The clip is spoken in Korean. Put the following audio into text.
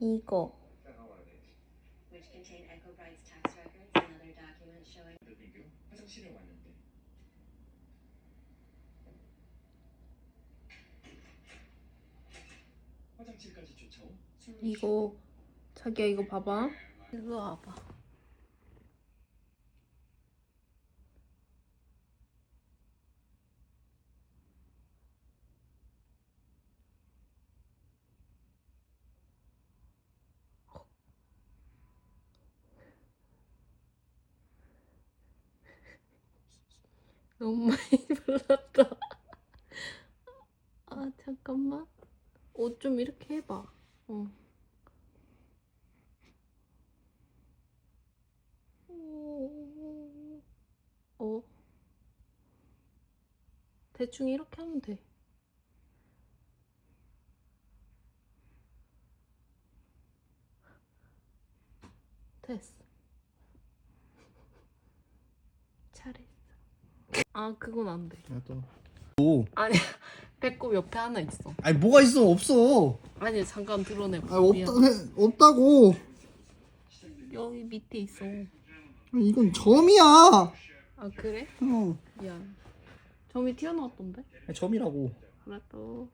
이거 which contain Echo Bright's tax records and other documents showing 그리고 화장실에 왔는데 화장실까지 쫓아온 술로 이거 자기야 이거 봐봐 일로 와봐 너무 많이 불렀다 아 잠깐만 옷 좀 이렇게 해봐 어. 어. 대충 이렇게 하면 돼. 됐어. 잘했어. 아, 그건 안 돼. 또. 오. 아니, 배꼽 옆에 하나 있어. 아니 뭐가 있어 없어. 아니, 잠깐 드러내봐. 아 미안. 없다 없다고. 여기 밑에 있어. 아니, 이건 점이야. 아, 그래? 어. 미안. 점이 튀어나왔던데? 점이라고. 알았어.